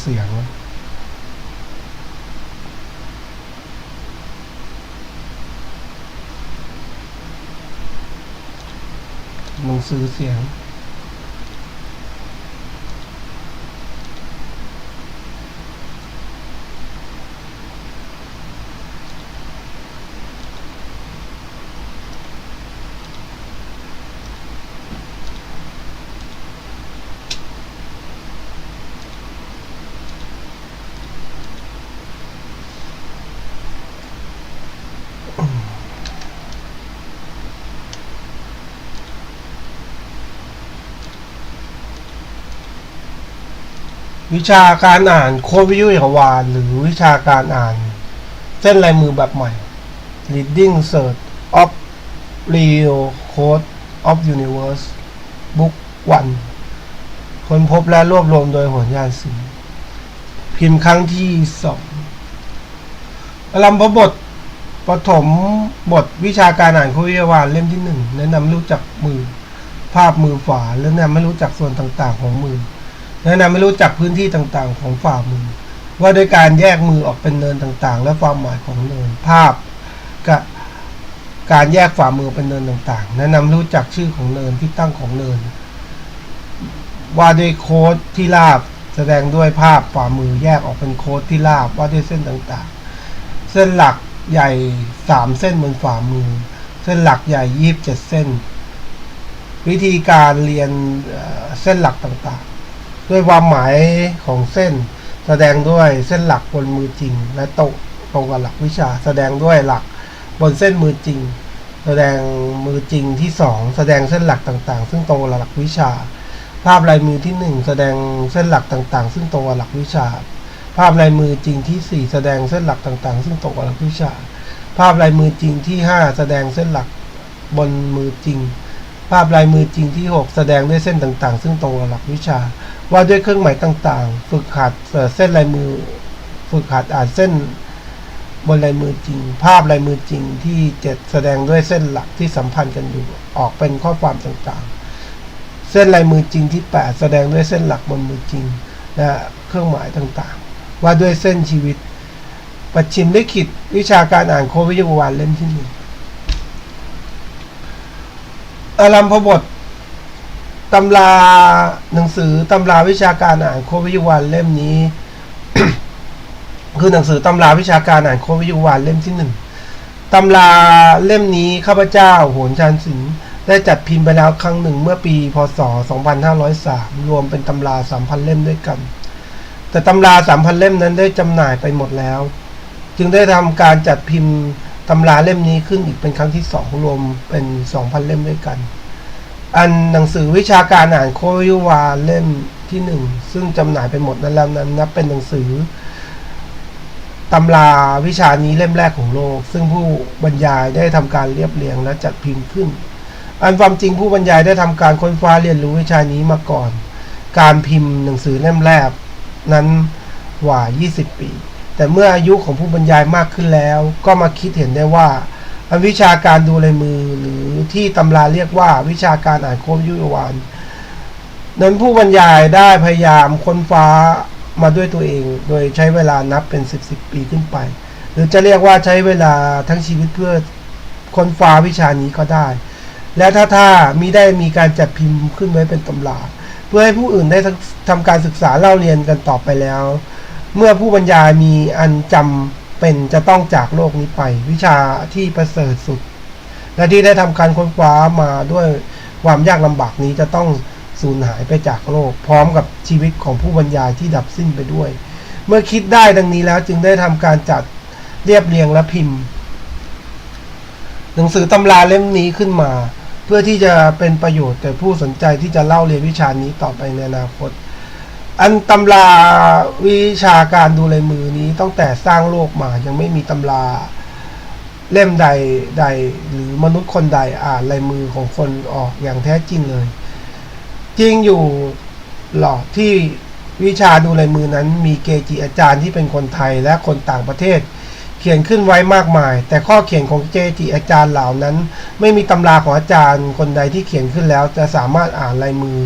เสียงหนังสือ วิชาการอ่านโค้ดวิทยุจักวาลหรือวิชาการอ่าน เส้นลายมือแบบใหม่ Reading Search of Real Code of Universe Book 1ค้นพบและรวบรวมโดยหัวญาณสิงพิมพ์ครั้งที่สองอลัมพบทปฐมบทวิชาการอ่านโควิยวานเล่มที่หนึ่งแนะนำรู้จักมือ ภาพมือฝาและแนะนำให้รู้จักส่วนต่างๆของมือ แนะนำให้รู้จักพื้นที่ต่างๆ ของฝ่ามือ ว่าโดยการแยกมือออกเป็นเนินต่างๆ และความหมายของเนินภาพกับการแยกฝ่ามือเป็นเนินต่างๆ แนะนำรู้จักชื่อของเนินที่ตั้งของเนิน ว่าด้วยโค้ดที่ราบแสดงด้วยภาพฝ่ามือแยกออกเป็นโค้ดที่ราบว่าด้วยเส้นต่างๆ เส้นหลักใหญ่สามเส้นบนฝ่ามือ เส้นหลักใหญ่ยี่สิบเจ็ดเส้น วิธีการเรียนเอ่อเส้นหลักต่างๆ ด้วยความหมายของเส้น แสดงด้วยเส้นหลักบนมือจริง และตรงตรงกับหลักวิชา แสดงด้วยหลักบนเส้นมือจริง แสดงมือจริงที่สองแสดงเส้นหลักต่างๆ ซึ่งตรงกับหลักวิชา ภาพลายมือที่หนึ่งแสดงเส้นหลักต่างๆ ซึ่งตรงกับหลักวิชา ภาพลายมือจริงที่สี่แสดงเส้นหลักต่างๆ ซึ่งตรงกับหลักวิชา ภาพลายมือจริงที่ห้าแสดงเส้นหลักบนมือจริง ภาพลายมือจริงที่ 6 แสดงด้วยเส้นต่างๆ ซึ่งตรงกับหลักวิชา ว่าด้วยเครื่องหมายต่างๆ ฝึกหัดเส้นลายมือ ฝึกหัดอ่านเส้นบนลายมือจริง ภาพลายมือจริงที่ 7 แสดงด้วยเส้นหลักที่สัมพันธ์กันอยู่ ออกเป็นข้อความต่างๆ เส้นลายมือจริงที่ 8 แสดงด้วยเส้นหลักบนมือจริงและเครื่องหมายต่างๆ ว่าด้วยเส้นชีวิต ปัจฉิมลิขิตวิชาการอ่านโควิทยาวานเล่มที่หนึ่ง อารัมพบทตำราหนังสือตำราวิชาการอ่านโควิยาวันเล่มนี้ คือหนังสือตำราวิชาการอ่านโควิยาวันเล่มที่หนึ่งตำราเล่มนี้ข้าพเจ้าโหนชานสิงห์ได้จัดพิมพ์ไปแล้วครั้งหนึ่งเมื่อปี พศ 2503 รวมเป็นตำรา 3,000 เล่มด้วยกัน แต่ตำรา 3,000 เล่มนั้นได้จำหน่ายไปหมดแล้ว จึงได้ทำการจัดพิมพ์ ตำราเล่มนี้ขึ้นอีกเป็นครั้งที่สองรวมเป็น2,000เล่มด้วยกัน อันหนังสือวิชาการอ่านโคยุวาเล่มที่หนึ่งซึ่งจำหน่ายไปหมดนั้นแล้วนั้นนับเป็นหนังสือตำราวิชานี้เล่มแรกของโลก ซึ่งผู้บรรยายได้ทำการเรียบเรียงและจัดพิมพ์ขึ้น อันความจริงผู้บรรยายได้ทำการค้นคว้าเรียนรู้วิชานี้มาก่อน การพิมพ์หนังสือเล่มแรกนั้นกว่า 20 ปี แต่เมื่ออายุของผู้บรรยายมากขึ้นแล้ว ก็มาคิดเห็นได้ว่า วิชาการดูลายมือหรือที่ตำราเรียกว่าวิชาการอ่านโคมยุยวานนั้นผู้บรรยายได้พยายามค้นฟ้ามาด้วยตัวเอง โดยใช้เวลานับเป็นสิบสิบปีขึ้นไป หรือจะเรียกว่าใช้เวลาทั้งชีวิตเพื่อค้นฟ้าวิชานี้ก็ได้ และถ้าถ้ามีได้มีการจัดพิมพ์ขึ้นไว้เป็นตำรา เพื่อให้ผู้อื่นได้ทำการศึกษาเล่าเรียนกันต่อไปแล้ว เมื่อผู้บรรยายมีอันจำเป็นจะต้องจากโลกนี้ไป วิชาที่ประเสริฐสุด และที่ได้ทำการค้นคว้ามาด้วยความยากลำบากนี้จะต้องสูญหายไปจากโลก พร้อมกับชีวิตของผู้บรรยายที่ดับสิ้นไปด้วย เมื่อคิดได้ดังนี้แล้วจึงได้ทำการจัดเรียบเรียงและพิมพ์ หนังสือตำราเล่มนี้ขึ้นมา เพื่อที่จะเป็นประโยชน์แก่ผู้สนใจที่จะเล่าเรียนวิชานี้ต่อไปในอนาคต อันตำราวิชาการดูลายมือนี้ตั้งแต่สร้างโลกมายังไม่มีตำราเล่มใดใด หรือมนุษย์คนใดอ่านลายมือของคนออกอย่างแท้จริงเลย จริงอยู่หรอที่วิชาดูลายมือนั้น มีเกจิอาจารย์ที่เป็นคนไทยและคนต่างประเทศ เขียนขึ้นไว้มากมาย แต่ข้อเขียนของเกจิอาจารย์เหล่านั้น ไม่มีตำราของอาจารย์คนใดที่เขียนขึ้นแล้วจะสามารถอ่านลายมือ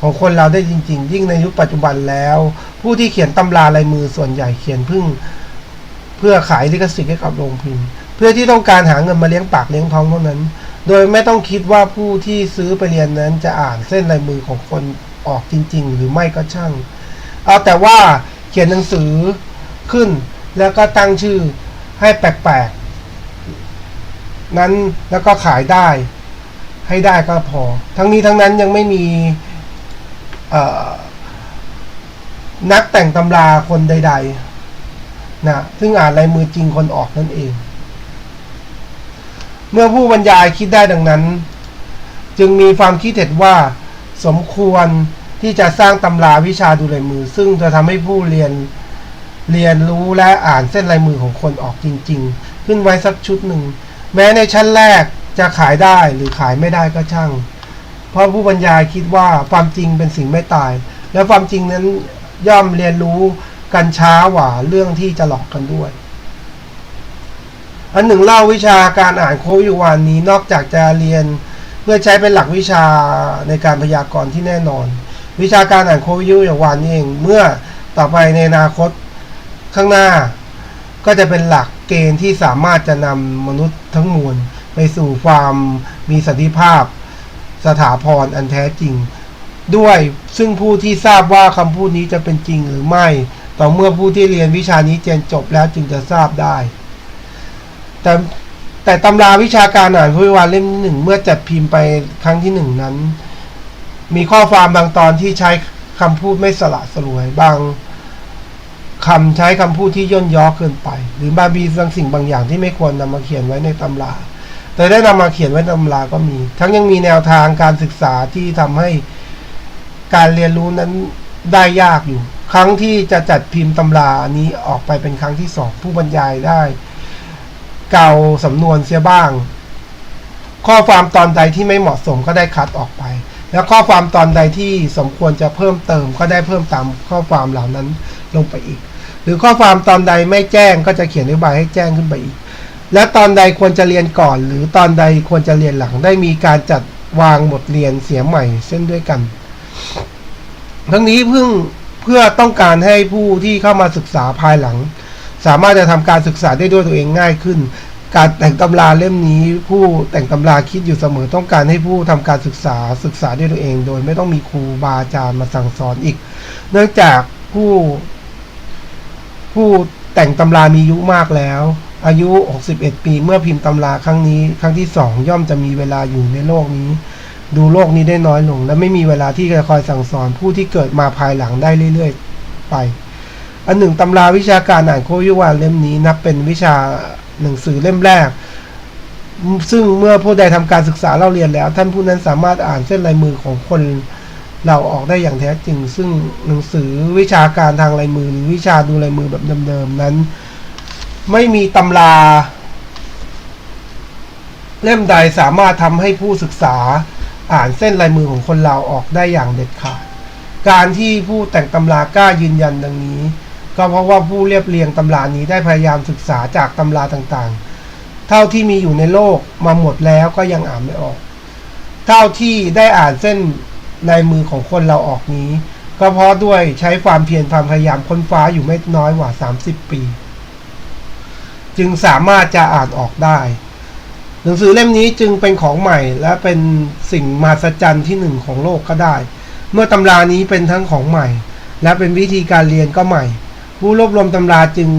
ของคนเราได้จริง ๆ ยิ่งในยุคปัจจุบันแล้ว ผู้ที่เขียนตำราลายมือส่วนใหญ่เขียนเพึ่ง เพื่อขายลิขสิทธิ์ให้กับโรงพิมพ์ เพื่อที่ต้องการหาเงินมาเลี้ยงปากเลี้ยงท้องเท่านั้น โดยไม่ต้องคิดว่าผู้ที่ซื้อไปเรียนนั้นจะอ่านเส้นลายมือของคนออกจริง ๆ หรือไม่ก็ช่าง เอาแต่ว่าเขียนหนังสือขึ้น แล้วก็ตั้งชื่อให้แปลกๆนั้นแล้วก็ขายได้ ให้ได้ก็พอ ทั้งนี้ทั้งนั้นยังไม่มี นักแต่งตำราคนใด ๆ นะ ซึ่งอ่านลายมือจริงคนออกนั่นเอง เมื่อผู้บรรยายคิดได้ดังนั้น จึงมีความคิดเห็นว่า สมควรที่จะสร้างตำราวิชาดูลายมือ ซึ่งจะทำให้ผู้เรียนเรียนรู้และอ่านเส้นลายมือของคนออกจริง ๆ ขึ้นไว้สักชุดหนึ่ง แม้ในชั้นแรกจะขายได้หรือขายไม่ได้ก็ช่าง เพราะผู้บรรยายคิดว่าความจริงเป็นสิ่งไม่ตาย และความจริงนั้นย่อมเรียนรู้กันช้ากว่าเรื่องที่จะหลอกกันด้วย อันหนึ่งเล่าวิชาการอ่านโควิวานนี้นอกจากจะเรียนเพื่อใช้เป็นหลักวิชาในการพยากรณ์ที่แน่นอน วิชาการอ่านโควิวานนี้เองเมื่อต่อไปในอนาคตข้างหน้า ก็จะเป็นหลักเกณฑ์ที่สามารถจะนำมนุษย์ทั้งมวลไปสู่ความมีสันติภาพ สถาพรอันแท้จริง ด้วยซึ่งผู้ที่ทราบว่าคำพูดนี้จะเป็นจริงหรือไม่ ต่อเมื่อผู้ที่เรียนวิชานี้เจนจบแล้วจึงจะทราบได้ แต่แต่ตำราวิชาการอ่านพุทธวานเล่มที่หนึ่งเมื่อจัดพิมพ์ไปครั้งที่หนึ่งนั้น มีข้อความบางตอนที่ใช้คำพูดไม่สละสลวยบางคำใช้คำพูดที่ย่นย่อเกินไป หรือบางมีบางสิ่งบางอย่างที่ไม่ควรนำมาเขียนไว้ในตำรา แต่ได้นำมาเขียนไว้ตำราก็มี ทั้งยังมีแนวทางการศึกษาที่ทำให้การเรียนรู้นั้นได้ยากอยู่ ครั้งที่จะจัดพิมพ์ตำรานี้ออกไปเป็นครั้งที่สองผู้บรรยายได้ เก่าสำนวนเสียบ้าง ข้อความตอนใดที่ไม่เหมาะสมก็ได้คัดออกไป แล้วข้อความตอนใดที่สมควรจะเพิ่มเติมก็ได้เพิ่มตามข้อความเหล่านั้นลงไปอีก หรือข้อความตอนใดไม่แจ้งก็จะเขียนนโยบายให้แจ้งขึ้นไปอีก และตอนใดควรจะเรียนก่อน หรือตอนใดควรจะเรียนหลังได้มีการจัดวางบทเรียนเสียใหม่เช่นด้วยกัน ทั้งนี้เพิ่งเพื่อต้องการให้ผู้ที่เข้ามาศึกษาภายหลัง สามารถจะทำการศึกษาได้ด้วยตัวเองง่ายขึ้น การแต่งตำราเล่มนี้ ผู้แต่งตำราคิดอยู่เสมอต้องการให้ผู้ทำการศึกษาศึกษาด้วยตัวเอง โดยไม่ต้องมีครูบาอาจารย์มาสั่งสอนอีก เนื่องจากผู้ ผู้แต่งตำรามีอายุมากแล้ว อายุ 61 ปี เมื่อพิมพ์ตำราครั้งนี้ ครั้งที่สองย่อมจะมีเวลาอยู่ในโลกนี้ ดูโลกนี้ได้น้อยลง และไม่มีเวลาที่จะคอยสั่งสอนผู้ที่เกิดมาภายหลังได้เรื่อย ๆ ไป อันหนึ่งตำราวิชาการอ่านโควิวานเล่มนี้นับเป็นวิชาหนังสือเล่มแรก ซึ่งเมื่อผู้ใดทำการศึกษาเล่าเรียนแล้ว ท่านผู้นั้นสามารถอ่านเส้นลายมือของคนเราออกได้อย่างแท้จริง ซึ่งหนังสือวิชาการทางลายมือหรือวิชาดูลายมือแบบเดิมๆนั้น ไม่มีตำรา เล่มใดสามารถทำให้ผู้ศึกษาอ่านเส้นลายมือของคนเราออกได้อย่างเด็ดขาด การที่ผู้แต่งตำรากล้ายืนยันดังนี้ ก็เพราะว่าผู้เรียบเรียงตำรานี้ได้พยายามศึกษาจากตำราต่างๆ เท่าที่มีอยู่ในโลกมาหมดแล้วก็ยังอ่านไม่ออก เท่าที่ได้อ่านเส้นลายมือของคนเราออกนี้ ก็เพราะด้วยใช้ความเพียรความพยายามค้นฟ้าอยู่ไม่น้อยกว่า 30 ปี จึงสามารถจะอ่านออกได้ หนังสือเล่มนี้จึงเป็นของใหม่และเป็นสิ่งมหัศจรรย์ที่หนึ่งของโลกก็ได้ เมื่อตำรานี้เป็นทั้งของใหม่ และเป็นวิธีการเรียนก็ใหม่ ผู้รวบรวมตำราจึง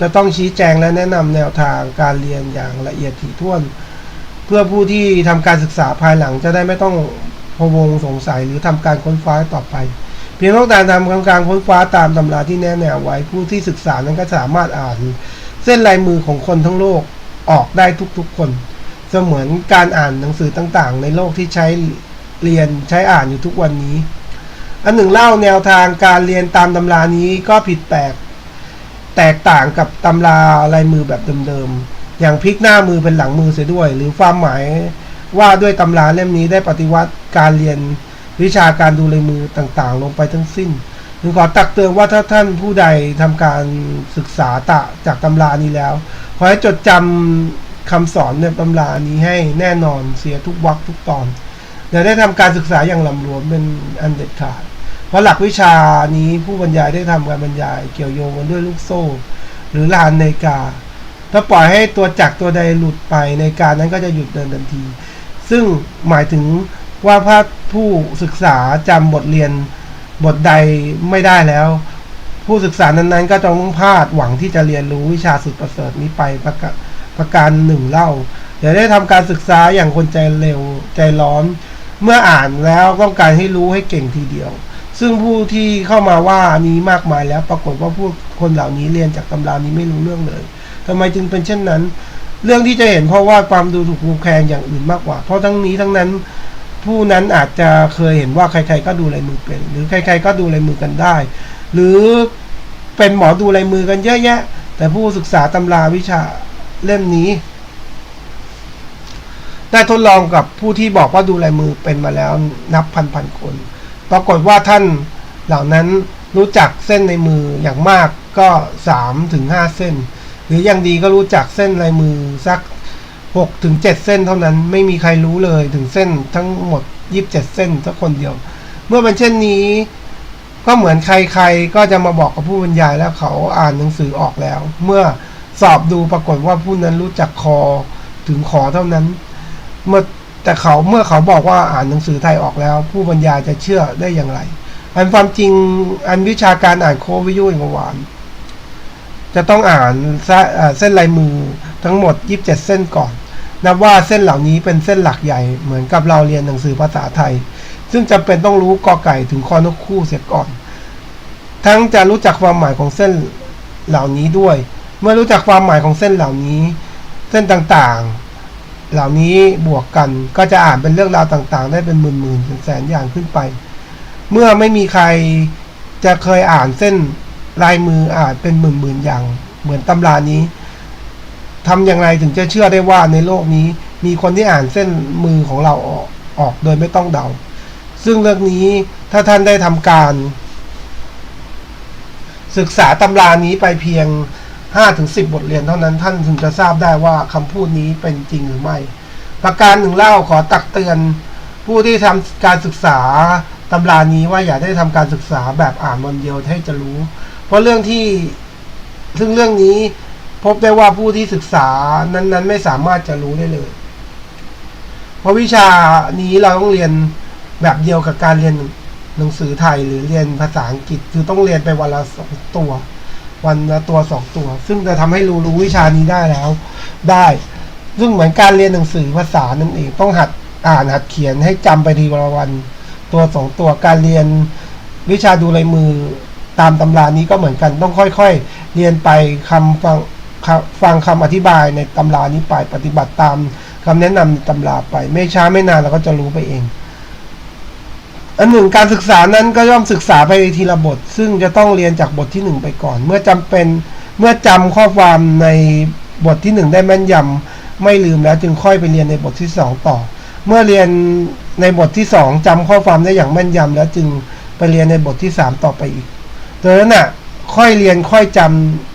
จะต้องชี้แจงและแนะนำแนวทางการเรียนอย่างละเอียดถี่ถ้วน เพื่อผู้ที่ทำการศึกษาภายหลังจะได้ไม่ต้องพวงสงสัยหรือทำการค้นฟ้าต่อไป เพียงต้องการทำการค้นฟ้าตามตำราที่แนะแนวไว้ผู้ที่ศึกษานั้นก็สามารถอ่าน เส้นลายมือของคนทั้งโลกออกได้ทุกๆคน เสมือนการอ่านหนังสือต่างๆ ในโลกที่ใช้เรียนใช้อ่านอยู่ทุกวันนี้ อันหนึ่งเล่าแนวทางการเรียนตามตำรานี้ก็ผิดแปลกแตกต่างกับตำราลายมือแบบเดิมๆ อย่างพลิกหน้ามือเป็นหลังมือเสียด้วย หรือความหมายว่าด้วยตำราเล่มนี้ได้ปฏิวัติการเรียนวิชาการดูลายมือต่างๆ ลงไปทั้งสิ้น จึงขอตักเตือนว่าถ้าท่านผู้ใดทำการศึกษาตะจากตำรานี้แล้ว ขอให้จดจำคำสอนในตำรานี้ให้แน่นอนเสียทุกวรรคทุกตอนอย่าได้ทำการศึกษาอย่างลำรวมเป็นอันเด็ดขาด เพราะหลักวิชานี้ผู้บรรยายได้ทำการบรรยาย เกี่ยวโยงกันด้วยลูกโซ่ หรือลานในกา ถ้าปล่อยให้ตัวจักตัวใดหลุดไปในการนั้นก็จะหยุดเดินทันที ซึ่งหมายถึงว่าถ้าผู้ศึกษาจำบทเรียน บทใดไม่ได้แล้ว ผู้ศึกษานั้นๆ ก็จะต้องพลาดหวังที่จะเรียนรู้วิชาสุดประเสริฐนี้ไปประกประการหนึ่งเล่าอย่าได้ทำการศึกษาอย่างคนใจเร็วใจร้อน เมื่ออ่านแล้วต้องการให้รู้ให้เก่งทีเดียว ซึ่งผู้ที่เข้ามาว่านี้มากมายแล้ว ปรากฏว่าผู้คนเหล่านี้เรียนจากตำรานี้ไม่รู้เรื่องเลยทำไมจึงเป็นเช่นนั้น เรื่องที่จะเห็นเพราะว่าความดูถูกดูแคลนอย่างอื่นมากกว่า เพราะทั้งนี้ทั้งนั้น ผู้นั้นอาจจะเคยเห็นว่าใครๆก็ดูลายมือเป็น หรือใครๆก็ดูลายมือกันได้ หรือเป็นหมอดูลายมือกันเยอะแยะ แต่ผู้ศึกษาตำราวิชาเล่มนี้ได้ทดลองกับผู้ที่บอกว่าดูลายมือเป็นมาแล้วนับพันพันๆคน ปรากฏว่าท่านเหล่านั้นรู้จักเส้นในมืออย่างมากก็สามถึงห้าเส้น หรืออย่างดีก็รู้จักเส้นลายมือสัก หกถึงเจ็ดเส้นเท่านั้นไม่มีใครรู้เลยถึงเส้นทั้งหมดยีิบเจ็ดเส้นสักคนเดียว เมื่อเป็นเช่นนี้ ก็เหมือนใครๆ ก็จะมาบอกกับผู้บรรยายแล้วเขาอ่านหนังสือออกแล้ว เมื่อสอบดูปรากฏว่าผู้นั้นรู้จักคอถึงขอเท่านั้น เมื่อแต่เขาเมื่อเขาบอกว่าอ่านหนังสือไทยออกแล้ว ผู้บรรยายจะเชื่อได้อย่างไร อันความจริงอันวิชาการอ่านโควิยุยกวานจะต้องอ่านเส้นเอ่อเส้นลายมือทั้งหมด 27 เส้นก่อน นับว่าเส้นเหล่านี้เป็นเส้นหลักใหญ่เหมือนกับเราเรียนหนังสือภาษาไทย ซึ่งจำเป็นต้องรู้กอไก่ถึงคอนกคู่เสียก่อน ทั้งจะรู้จักความหมายของเส้นเหล่านี้ด้วย เมื่อรู้จักความหมายของเส้นเหล่านี้ เส้นต่างๆ เหล่านี้บวกกันก็จะอ่านเป็นเรื่องราวต่างๆ ได้เป็นหมื่นๆแสนๆอย่างขึ้นไป เมื่อไม่มีใครจะเคยอ่านเส้นลายมืออ่านเป็นหมื่นๆอย่าง เหมือนตำรานี้ ทำอย่างไรถึงจะเชื่อได้ว่าในโลกนี้ มีคนที่อ่านเส้นมือของเราออกออกโดยไม่ต้องเดา ซึ่งเรื่องนี้ถ้าท่านได้ทำการ ศึกษาตำรานี้ไปเพียง5ถึง10 บทเรียนเท่านั้นท่านถึงจะทราบได้ว่าคำพูดนี้เป็นจริงหรือไม่ ประการหนึ่งเล่าขอตักเตือน ผู้ที่ทำการศึกษาตำรานี้ว่าอย่าได้ทำการศึกษาแบบอ่านวันเดียวให้จะรู้ เพราะเรื่องที่ซึ่งเรื่องนี้ พบได้ว่าผู้ที่ศึกษานั้นๆ ไม่สามารถจะรู้ได้เลย เพราะวิชานี้เราต้องเรียนแบบเดียวกับการเรียนหนังสือไทยหรือเรียนภาษาอังกฤษคือต้องเรียนไปวันละสองตัว วันละตัวสองตัว ซึ่งจะทำให้รู้รู้วิชานี้ได้แล้ว ได้ ซึ่งเหมือนการเรียนหนังสือภาษานั่นเองต้องหัดอ่านหัดเขียนให้จำไปทีละวัน ตัวสองตัวการเรียนวิชาดูลายมือตามตำรานี้ก็เหมือนกันต้องค่อยๆ เรียนไปคำฟัง ฟังคำอธิบายในตำรานี้ไปปฏิบัติตามคำแนะนำในตำราไป ไม่ช้าไม่นานเราก็จะรู้ไปเอง อันหนึ่งการศึกษานั้นก็ย่อมศึกษาไปทีละบท ซึ่งจะต้องเรียนจากบทที่หนึ่งไปก่อน เมื่อจำเป็นเมื่อจำข้อความในบทที่หนึ่งได้แม่นยำไม่ลืมแล้วจึงค่อยไปเรียนในบทที่สองต่อ เมื่อเรียนในบทที่สองจำข้อความได้อย่างแม่นยำแล้วจึงไปเรียนในบทที่สามต่อไปอีกดังนั้นน่ะค่อยเรียนค่อยจำ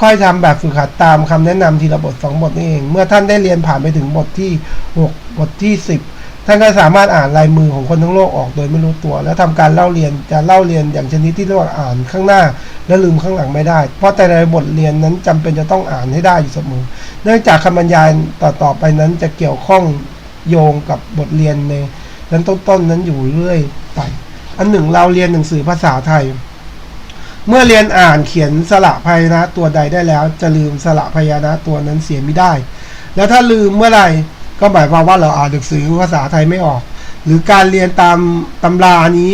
ค่อยทำแบบฝึกหัดตามคำแนะนำทีละบทสองบทนี่เอง เมื่อท่านได้เรียนผ่านไปถึงบทที่หกบทที่สิบท่านก็สามารถอ่านลายมือของคนทั้งโลกออกโดยไม่รู้ตัว แล้วทำการเล่าเรียนจะเล่าเรียนอย่างชนิดที่เรียกว่าอ่านข้างหน้า และลืมข้างหลังไม่ได้ เพราะแต่ในบทเรียนนั้นจำเป็นจะต้องอ่านให้ได้อยู่เสมอ เนื่องจากคำบรรยายต่อๆไปนั้นจะเกี่ยวข้องโยงกับบทเรียนในนั้นต้นๆนั้นอยู่เรื่อยไป อันหนึ่งเราเรียนหนังสือภาษาไทย เมื่อเรียนอ่านเขียนสระพยัญชนะตัวใดได้แล้ว จะลืมสระพยัญชนะตัวนั้นเสียไม่ได้ แล้วถ้าลืมเมื่อไหร่ก็หมายความว่าเราอ่านหนังสือภาษาไทยไม่ออก หรือการเรียนตามตำรานี้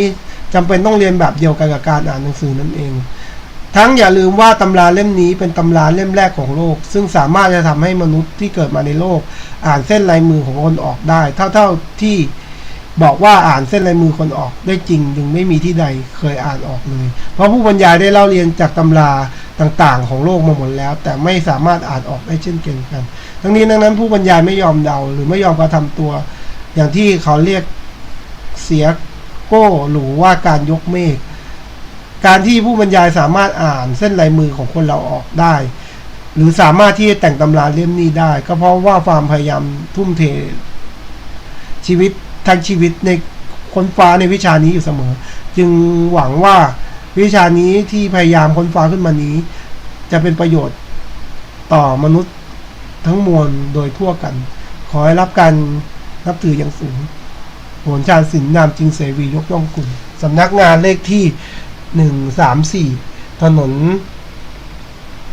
จำเป็นต้องเรียนแบบเดียวกันกับการอ่านหนังสือนั่นเอง ทั้งอย่าลืมว่าตำราเล่มนี้เป็นตำราเล่มแรกของโลก ซึ่งสามารถจะทำให้มนุษย์ที่เกิดมาในโลก อ่านเส้นลายมือของคนออกได้ เท่าเท่าที่ บอกว่าอ่านเส้นลายมือคนออกได้จริงยังไม่มีที่ใดเคยอ่านออกเลย เพราะผู้บรรยายได้เล่าเรียนจากตำราต่างๆ ของโลกมาหมดแล้ว แต่ไม่สามารถอ่านออกได้เช่นกัน ทั้งนี้ดังนั้นผู้บรรยายไม่ยอมเดาหรือไม่ยอมกระทำตัว อย่างที่เขาเรียกเสียโก้หรือว่าการยกเมฆการที่ผู้บรรยายสามารถอ่านเส้นลายมือของคนเราออกได้ หรือสามารถที่จะแต่งตำราเล่มนี้ได้ ก็เพราะว่าความพยายามทุ่มเทชีวิต ทั้งชีวิตในค้นฟ้าในวิชานี้อยู่เสมอ จึงหวังว่าวิชานี้ที่พยายามค้นฟ้าขึ้นมานี้ จะเป็นประโยชน์ต่อมนุษย์ทั้งมวลโดยทั่วกัน ขอให้รับการนับถืออย่างสูงโหนชาญศิลป์นามจริงเสวียกย่องคุณสำนักงานเลขที่หนึ่งสามสี่ถนน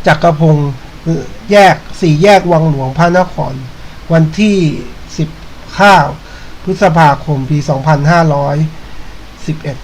จักรพงศ์แยกสี่แยกวังหลวงพระนคร วันที่สิบห้า พฤษภาคมปี 2511